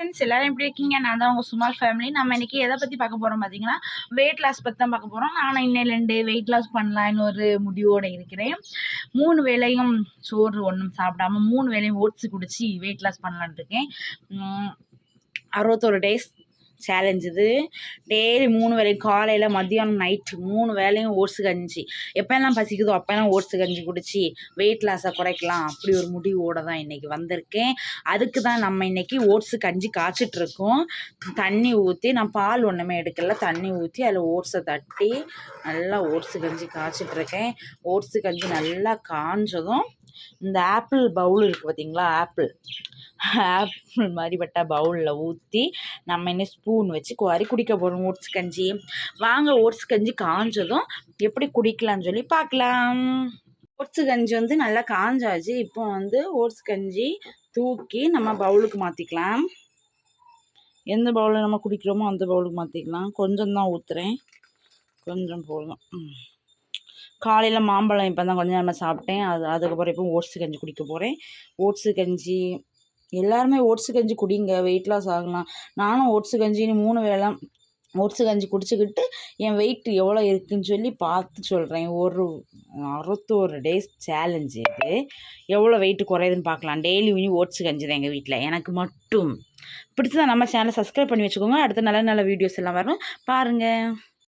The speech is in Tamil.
ஃப்ரெண்ட்ஸ் எல்லாரும் எப்படி இருக்கீங்க? நான் தான் உங்கள் சுமார் ஃபேமிலி நம்ம இன்னைக்கு எதை பற்றி பார்க்க போகிறோம் பார்த்தீங்கன்னா வெயிட் லாஸ் பற்றி தான் பார்க்க போகிறோம் நான் ரெண்டு வெயிட் லாஸ் பண்ணலான்னு ஒரு முடிவோடு இருக்கிறேன். மூணு வேளையும் சோறு ஒன்றும் சாப்பிடாம மூணு வேளையும் ஓட்ஸ் குடிச்சு வெயிட் லாஸ் பண்ணலான்னு இருக்கேன். அறுபத்தோரு டேஸ் சேலஞ்ச் இது. டெய்லி மூணு வேளையும் காலையில் மதியானம் நைட்டு மூணு வேளையும் ஓட்ஸு கஞ்சி. எப்போல்லாம் பசிக்குதோ அப்போல்லாம் ஓட்ஸு கஞ்சி குடிச்சு வெயிட் லாஸை குறைக்கலாம். அப்படி ஒரு முடிவோடு தான் இன்றைக்கி வந்திருக்கேன். அதுக்கு தான் நம்ம இன்னைக்கு ஓட்ஸு கஞ்சி காய்ச்சிட்ருக்கோம் தண்ணி ஊற்றி நான் பால் ஒன்றுமே எடுக்கல. தண்ணி ஊற்றி அதில் ஓட்ஸை தட்டி நல்லா ஓட்ஸு கஞ்சி காய்ச்சிட்டு இருக்கேன் ஓட்ஸு கஞ்சி நல்லா காஞ்சதும் இந்த ஆப்பிள் பவுல் இருக்குது பார்த்தீங்களா ஆப்பிள் ஆப்பிள் மாதிரி பட்ட பவுலில் ஊற்றி நம்ம என்ன ஸ்பூன் வச்சு குவாரி குடிக்க போகிறோம் ஓட்ஸ் கஞ்சி. வாங்க ஓட்ஸ் கஞ்சி காஞ்சதும் எப்படி குடிக்கலாம்னு சொல்லி பார்க்கலாம். ஓட்ஸ் கஞ்சி வந்து நல்லா காஞ்சாச்சு. இப்போ வந்து ஓட்ஸ் கஞ்சி தூக்கி நம்ம பவுலுக்கு மாற்றிக்கலாம் எந்த பவுலில் நம்ம குடிக்கிறோமோ அந்த பவுலுக்கு மாற்றிக்கலாம் கொஞ்சம் தான் ஊற்றுறேன் கொஞ்சம் போதும். காலையில் மாம்பழம் இப்போ தான் கொஞ்சம் நம்ம சாப்பிட்டேன். அது அதுக்கப்புறம் இப்போ ஓட்ஸு கஞ்சி குடிக்க போகிறேன் ஓட்ஸு கஞ்சி எல்லாருமே ஓட்ஸு கஞ்சி குடிங்க வெயிட் லாஸ் ஆகலாம். நானும் ஓட்ஸு கஞ்சின்னு மூணு வேளை ஓட்ஸு கஞ்சி குடிச்சுக்கிட்டு என் வெயிட் எவ்வளோ இருக்குன்னு சொல்லி பார்த்து சொல்கிறேன் ஒரு அறுபத்தோரு டேஸ் சேலஞ்சு இது. எவ்வளோ வெயிட் குறையுதுன்னு பார்க்கலாம். டெய்லி இனி ஓட்ஸு கஞ்சி தான் எங்கள் வீட்டில் எனக்கு மட்டும். பிடிச்சதா நம்ம சேனலை சப்ஸ்கிரைப் பண்ணி வச்சுக்கோங்க. அடுத்த நல்ல நல்ல வீடியோஸ் எல்லாம் வரும். பாருங்கள்